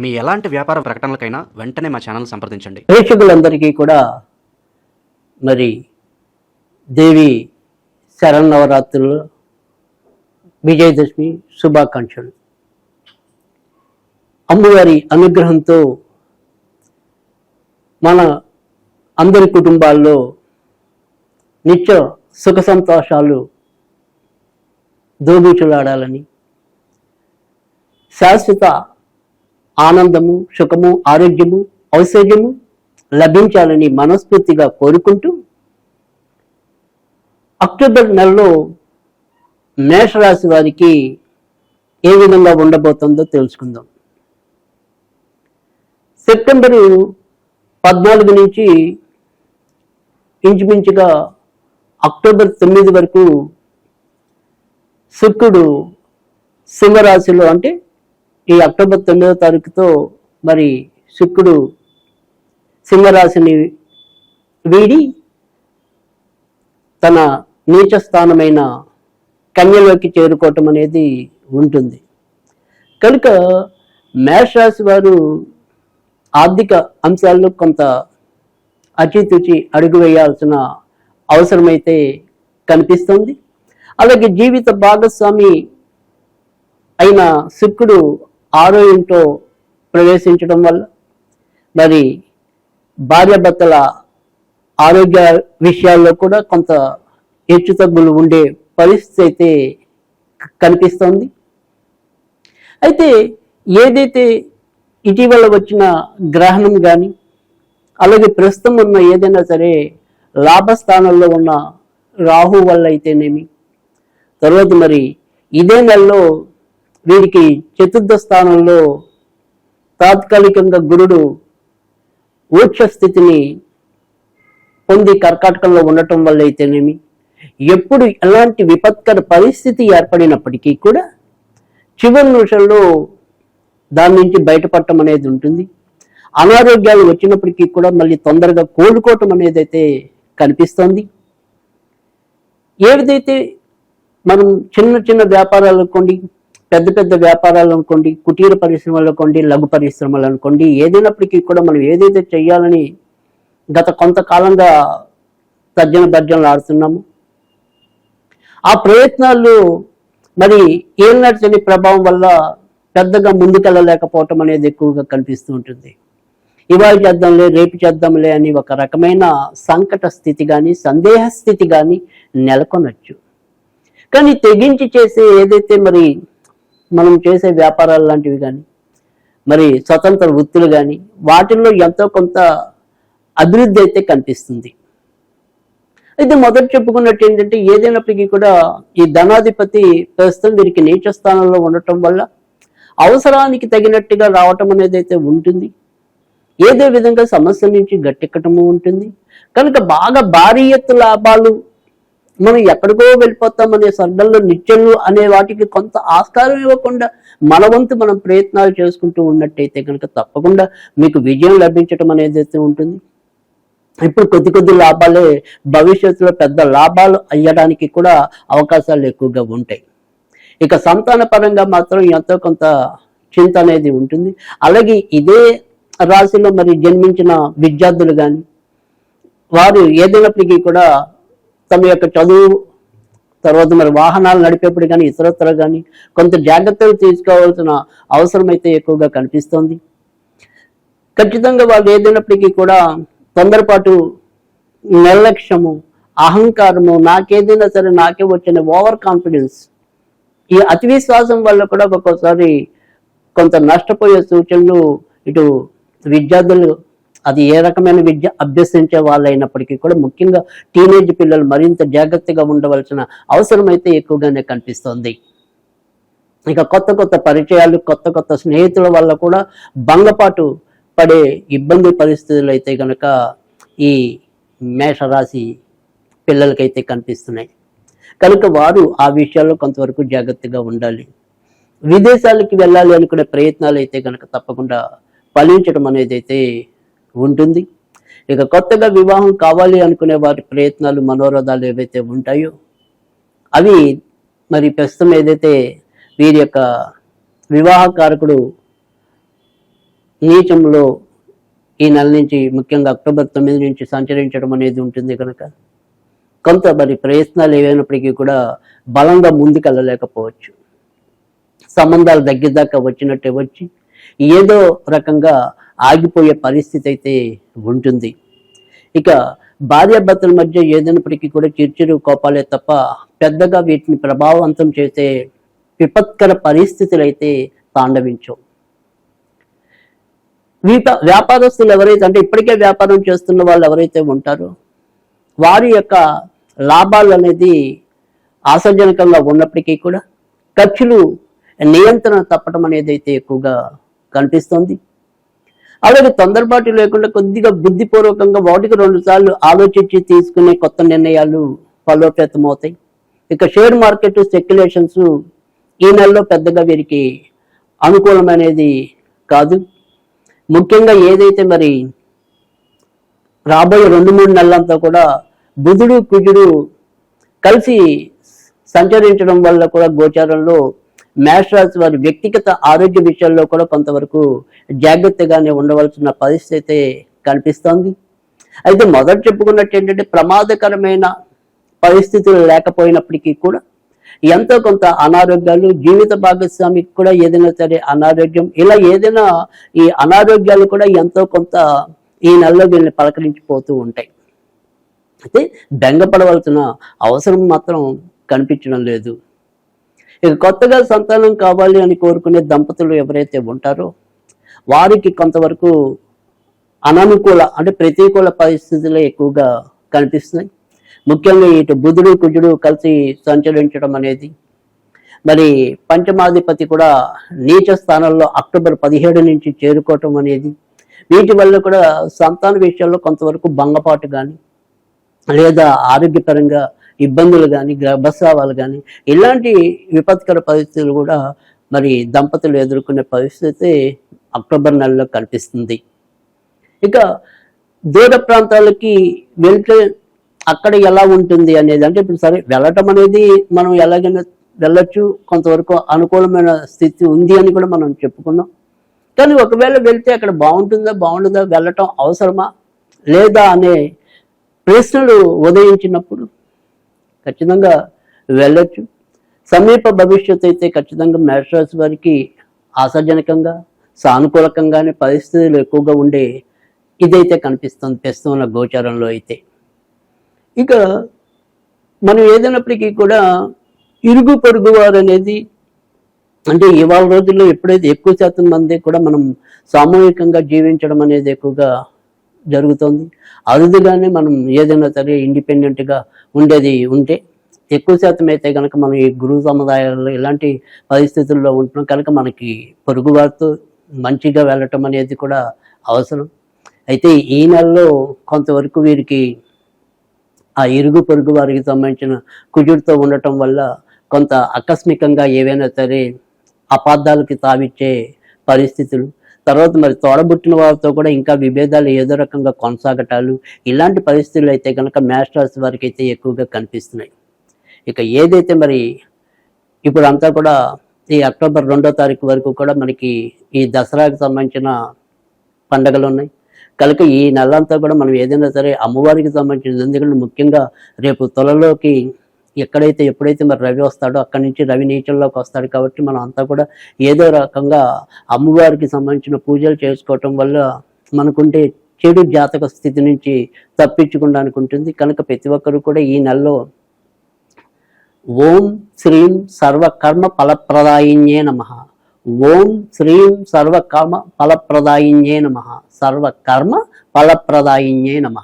మీ ఎలాంటి వ్యాపార ప్రకటనలకైనా వెంటనే మా ఛానల్ సంప్రదించండి. ప్రేక్షకులందరికీ కూడా మరి దేవి శరన్నవరాత్రులు విజయదశమి శుభాకాంక్షలు. అమ్మవారి అనుగ్రహంతో మన అందరి కుటుంబాల్లో నిత్య సుఖ సంతోషాలు దోబూచులాడాలని శాశ్వత ఆనందము సుఖము ఆరోగ్యము ఔషధ్యము లభించాలని మనస్ఫూర్తిగా కోరుకుంటూ అక్టోబర్ నెలలో మేషరాశి వారికి ఏ విధంగా ఉండబోతుందో తెలుసుకుందాం. సెప్టెంబరు పద్నాలుగు నుంచి ఇంచుమించుగా అక్టోబర్ తొమ్మిది వరకు శుక్రుడు సింహరాశిలో అంటే ఈ అక్టోబర్ తొమ్మిదో తారీఖుతో మరి శుక్రుడు సింహరాశిని వీడి తన నీచ స్థానమైన కన్యలోకి చేరుకోవటం అనేది ఉంటుంది. కనుక మేషరాశి వారు ఆర్థిక అంశాల్లో కొంత అచితుచి అడుగు వేయాల్సిన అవసరమైతే కనిపిస్తుంది. అలాగే జీవిత భాగస్వామి అయిన శుక్రుడు ఆరో ఇంట్లో ప్రవేశించడం వల్ల మరి భార్యాభర్తల ఆరోగ్య విషయాల్లో కూడా కొంత హెచ్చుతగ్గులు ఉండే పరిస్థితి అయితే కనిపిస్తోంది. అయితే ఏదైతే ఇటీవల వచ్చిన గ్రహణం కానీ అలాగే ప్రస్తుతం ఉన్న ఏదైనా సరే లాభస్థానంలో ఉన్న రాహు వల్ల అయితేనేమి తర్వాత మరి ఇదే నెలలో వీరికి చతుర్థ స్థానంలో తాత్కాలికంగా గురుడు ఊక్ష స్థితిని పొంది కర్కాటకంలో ఉండటం వల్ల అయితేనేమి ఎప్పుడు ఎలాంటి విపత్కర పరిస్థితి ఏర్పడినప్పటికీ కూడా చివరి నిమిషంలో దాని నుంచి బయటపడటం అనేది ఉంటుంది. అనారోగ్యాలు వచ్చినప్పటికీ కూడా మళ్ళీ తొందరగా కోలుకోవటం అనేది అయితే కనిపిస్తోంది. ఏదైతే మనం చిన్న చిన్న వ్యాపారాలు కొన్ని పెద్ద పెద్ద వ్యాపారాలు అనుకోండి కుటీర పరిశ్రమలు అనుకోండి లఘు పరిశ్రమలు అనుకోండి ఏదైనప్పటికీ కూడా మనం ఏదైతే చేయాలని గత కొంతకాలంగా తర్జన భర్జనలు ఆడుతున్నాము ఆ ప్రయత్నాలు మరి ఏళ్ళని ప్రభావం వల్ల పెద్దగా ముందుకెళ్ళలేకపోవటం అనేది ఎక్కువగా కనిపిస్తూ ఉంటుంది. ఇవాళ చేద్దాంలే రేపు చేద్దాంలే అని ఒక రకమైన సంకట స్థితి కానీ సందేహ స్థితి కానీ నెలకొనొచ్చు. కానీ తెగించి చేసే ఏదైతే మరి మనం చేసే వ్యాపారాలు లాంటివి కానీ మరి స్వతంత్ర వృత్తులు కానీ వాటిల్లో ఎంతో కొంత అభివృద్ధి అయితే కనిపిస్తుంది. అయితే మొదట చెప్పుకున్నట్టు ఏంటంటే ఏదైనప్పటికీ కూడా ఈ ధనాధిపతి ప్రస్తుతం వీరికి నీచ స్థానంలో ఉండటం వల్ల అవసరానికి తగినట్టుగా రావటం అనేది అయితే ఉంటుంది. ఏదో విధంగా సమస్య నుంచి గట్టెక్కటము ఉంటుంది. కనుక బాగా భారీ ఎత్తు లాభాలు మనం ఎక్కడికో వెళ్ళిపోతామనే సర్గల్లో నిత్యలు అనే వాటికి కొంత ఆస్కారం ఇవ్వకుండా మన వంతు మనం ప్రయత్నాలు చేసుకుంటూ ఉన్నట్టయితే కనుక తప్పకుండా మీకు విజయం లభించటం అనేది అయితే ఉంటుంది. ఇప్పుడు కొద్ది కొద్ది లాభాలే భవిష్యత్తులో పెద్ద లాభాలు అయ్యడానికి కూడా అవకాశాలు ఎక్కువగా ఉంటాయి. ఇక సంతాన పరంగా మాత్రం ఎంతో కొంత చింత అనేది ఉంటుంది. అలాగే ఇదే రాశిలో మరి జన్మించిన విద్యార్థులు కానీ వారు ఏదైనప్పటికీ కూడా తమ యొక్క చదువు తర్వాత మరి వాహనాలు నడిపేప్పుడు కానీ ఇతరత్ర కానీ కొంత జాగ్రత్తలు తీసుకోవాల్సిన అవసరం అయితే ఎక్కువగా కనిపిస్తోంది. ఖచ్చితంగా వాళ్ళు ఏదైనప్పటికీ కూడా తొందరపాటు నిర్లక్ష్యము అహంకారము నాకేదైనా సరే నాకే వచ్చిన ఓవర్ కాన్ఫిడెన్స్ ఈ అతి విశ్వాసం వల్ల కూడా ఒక్కొక్కసారి కొంత నష్టపోయే సూచనలు ఇటు విద్యార్థులు అది ఏ రకమైన విద్య అభ్యసించే వాళ్ళైనప్పటికీ కూడా ముఖ్యంగా టీనేజ్ పిల్లలు మరింత జాగ్రత్తగా ఉండవలసిన అవసరం అయితే ఎక్కువగానే కనిపిస్తోంది. ఇక కొత్త కొత్త పరిచయాలు కొత్త కొత్త స్నేహితుల వల్ల కూడా భంగపాటు పడే ఇబ్బంది పరిస్థితులు అయితే కనుక ఈ మేషరాశి పిల్లలకైతే కనిపిస్తున్నాయి. కనుక వారు ఆ విషయాల్లో కొంతవరకు జాగ్రత్తగా ఉండాలి. విదేశాలకి వెళ్ళాలి అనుకునే ప్రయత్నాలు అయితే కనుక తప్పకుండా ఫలించడం అనేది అయితే ఉంటుంది. ఇక కొత్తగా వివాహం కావాలి అనుకునే వారి ప్రయత్నాలు మనోరథాలు ఏవైతే ఉంటాయో అవి మరి ప్రస్తుతం ఏదైతే వీరి యొక్క వివాహకారకుడు నీచంలో ఈ నెల నుంచి ముఖ్యంగా అక్టోబర్ తొమ్మిది నుంచి సంచరించడం అనేది ఉంటుంది కనుక కొంత మరి ప్రయత్నాలు ఏవైనప్పటికీ కూడా బలంగా ముందుకెళ్ళలేకపోవచ్చు. సంబంధాలు దగ్గర దాకా వచ్చినట్టే వచ్చి ఏదో రకంగా ఆగిపోయే పరిస్థితి అయితే ఉంటుంది. ఇక భార్యాభర్తల మధ్య ఏదైనప్పటికీ కూడా చిరుచిరు కోపాలే తప్ప పెద్దగా వీటిని ప్రభావవంతం చేసే విపత్కర పరిస్థితులు అయితే తాండవించవు. వీప వ్యాపారస్తులు ఎవరైతే అంటే ఇప్పటికే వ్యాపారం చేస్తున్న వాళ్ళు ఎవరైతే ఉంటారో వారి యొక్క లాభాలు అనేది ఆశాజనకంగా ఉన్నప్పటికీ కూడా ఖర్చులు నియంత్రణ తప్పడం అనేది అయితే ఎక్కువగా కనిపిస్తుంది. అలాగే తొందరపాటు లేకుండా కొద్దిగా బుద్ధిపూర్వకంగా ఒకటికి రెండు సార్లు ఆలోచించి తీసుకునే కొత్త నిర్ణయాలు ఫలోపేతం అవుతాయి ఇక షేర్ మార్కెట్ సెక్యులేషన్స్ ఈ నెలలో పెద్దగా వీరికి అనుకూలమనేది కాదు. ముఖ్యంగా ఏదైతే మరి రాబోయే రెండు మూడు నెలలంతా కూడా బుధుడు కుజుడు కలిసి సంచరించడం వల్ల కూడా గోచారంలో మేషరాశి వారి వ్యక్తిగత ఆరోగ్య విషయాల్లో కూడా కొంతవరకు జాగ్రత్తగానే ఉండవలసిన పరిస్థితి అయితే కనిపిస్తోంది. అయితే మొదట చెప్పుకున్నట్టు ఏంటంటే ప్రమాదకరమైన పరిస్థితులు లేకపోయినప్పటికీ కూడా ఎంతో కొంత అనారోగ్యాలు జీవిత భాగస్వామికి కూడా ఏదైనా సరే అనారోగ్యం ఇలా ఏదైనా ఈ అనారోగ్యాలు కూడా ఎంతో కొంత ఈ నెలలో వీళ్ళని పలకరించిపోతూ ఉంటాయి. అయితే బెంగపడవలసిన అవసరం మాత్రం కనిపించడం లేదు. ఇక కొత్తగా సంతానం కావాలి అని కోరుకునే దంపతులు ఎవరైతే ఉంటారో వారికి కొంతవరకు అననుకూల అంటే ప్రతికూల పరిస్థితులే ఎక్కువగా కనిపిస్తున్నాయి. ముఖ్యంగా ఇటు బుధుడు కుజుడు కలిసి సంచరించడం అనేది మరి పంచమాధిపతి కూడా నీచ స్థానంలో అక్టోబర్ పదిహేడు నుంచి చేరుకోవటం అనేది వీటి వల్ల కూడా సంతాన విషయంలో కొంతవరకు భంగపాటు కానీ లేదా ఆరోగ్యపరంగా ఇబ్బందులు కానీ గర్భస్రావాలు కానీ ఇలాంటి విపత్కర పరిస్థితులు కూడా మరి దంపతులు ఎదుర్కొనే పరిస్థితి అక్టోబర్ నెలలో కనిపిస్తుంది. ఇక దూర ప్రాంతాలకి వెళ్తే అక్కడ ఎలా ఉంటుంది అనేది అంటే ఇప్పుడు సరే వెళ్ళటం అనేది మనం ఎలాగైనా వెళ్ళొచ్చు కొంతవరకు అనుకూలమైన స్థితి ఉంది అని కూడా మనం చెప్పుకున్నాం. కానీ ఒకవేళ వెళ్తే అక్కడ బాగుంటుందా బాగుంటుందా వెళ్ళటం అవసరమా లేదా అనే ప్రశ్నలు ఉదయించినప్పుడు ఖచ్చితంగా వెళ్ళొచ్చు. సమీప భవిష్యత్తు అయితే ఖచ్చితంగా మేషరాశి వారికి ఆశాజనకంగా సానుకూలకంగానే పరిస్థితులు ఎక్కువగా ఉండే ఇదైతే కనిపిస్తుంది ప్రస్తుతం గోచారంలో అయితే. ఇక మనం ఏదైనప్పటికీ కూడా ఇరుగు పొరుగు వారు అనేది అంటే ఇవాళ రోజుల్లో ఎప్పుడైతే ఎక్కువ శాతం మంది కూడా మనం సామూహికంగా జీవించడం అనేది ఎక్కువగా జరుగుతోంది. అరుదుగానే మనం ఏదైనా సరే ఇండిపెండెంట్గా ఉండేది ఉంటే ఎక్కువ శాతం అయితే కనుక మనం ఈ గురు సముదాయాల్లో ఇలాంటి పరిస్థితుల్లో ఉంటున్నాం. కనుక మనకి పొరుగు వారితో మంచిగా వెళ్ళటం అనేది కూడా అవసరం. అయితే ఈ నెలలో కొంతవరకు వీరికి ఆ ఇరుగు పొరుగు వారికి సంబంధించిన కుజుడితో ఉండటం వల్ల కొంత ఆకస్మికంగా ఏవైనా సరే అపార్థాలకి తావిచ్చే పరిస్థితులు తర్వాత మరి తోడబుట్టిన వారితో కూడా ఇంకా విభేదాలు ఏదో రకంగా కొనసాగటాలు ఇలాంటి పరిస్థితులు అయితే కనుక మ్యాచ్ రాశి వారికి అయితే ఎక్కువగా కనిపిస్తున్నాయి. ఇక ఏదైతే మరి ఇప్పుడు అంతా కూడా ఈ అక్టోబర్ రెండో తారీఖు వరకు కూడా మనకి ఈ దసరాకి సంబంధించిన పండగలు ఉన్నాయి. కనుక ఈ నెలంతా కూడా మనం ఏదైనా సరే అమ్మవారికి సంబంధించిన ఎందుకంటే ముఖ్యంగా రేపు తొలలోకి ఎక్కడైతే ఎప్పుడైతే మరి రవి వస్తాడో అక్కడి నుంచి రవి నీచంలోకి వస్తాడు కాబట్టి మనం అంతా కూడా ఏదో రకంగా అమ్మవారికి సంబంధించిన పూజలు చేసుకోవటం వల్ల మనకుంటే చెడు జాతక స్థితి నుంచి తప్పించుకోవడానికి ఉంటుంది. కనుక ప్రతి ఒక్కరూ కూడా ఈ నెలలో ఓం శ్రీం సర్వకర్మ ఫలప్రదాయిన్యే నమ. ఓం శ్రీం సర్వకర్మ ఫలప్రదాయిన్యే నమ. సర్వకర్మ ఫలప్రదాయిన్యే నమ.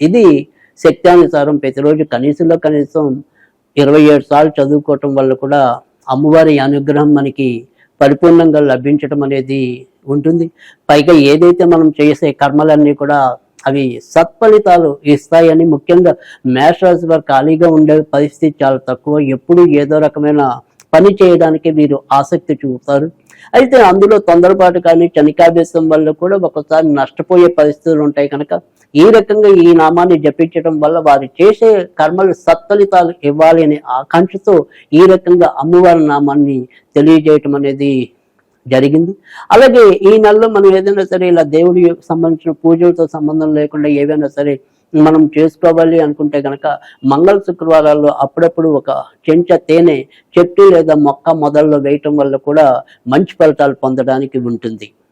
ఇది శక్తానుసారం ప్రతిరోజు కనీసంలో కనీసం ఇరవై ఏడు సార్లు చదువుకోవటం వల్ల కూడా అమ్మవారి అనుగ్రహం మనకి పరిపూర్ణంగా లభించటం అనేది ఉంటుంది. పైగా ఏదైతే మనం చేసే కర్మలన్నీ కూడా అవి సత్ఫలితాలు ఇస్తాయని ముఖ్యంగా మేషరాశి వారు ఖాళీగా ఉండే పరిస్థితి చాలా తక్కువ. ఎప్పుడు ఏదో రకమైన పని చేయడానికి వీరు ఆసక్తి చూపుతారు. అయితే అందులో తొందరపాటు కానీ చనికాభ్యాసం వల్ల కూడా ఒకసారి నష్టపోయే పరిస్థితులు ఉంటాయి కనుక ఈ రకంగా ఈ నామాన్ని జపించడం వల్ల వారు చేసే కర్మలు సత్ఫలితాలు ఇవ్వాలి అనే ఆకాంక్షతో ఈ రకంగా అమ్మవారి నామాన్ని తెలియజేయటం అనేది జరిగింది. అలాగే ఈ నెలలో మనం ఏదైనా సరే ఇలా దేవుడి సంబంధించిన పూజలతో సంబంధం లేకుండా ఏవైనా సరే మనం చేసుకోవాలి అనుకుంటే గనక మంగళ శుక్రవారాల్లో అప్పుడప్పుడు ఒక చెంచా తేనె చెట్టు లేదా మొక్క మొదల్లో వేయటం వల్ల కూడా మంచి ఫలితాలు పొందడానికి ఉంటుంది.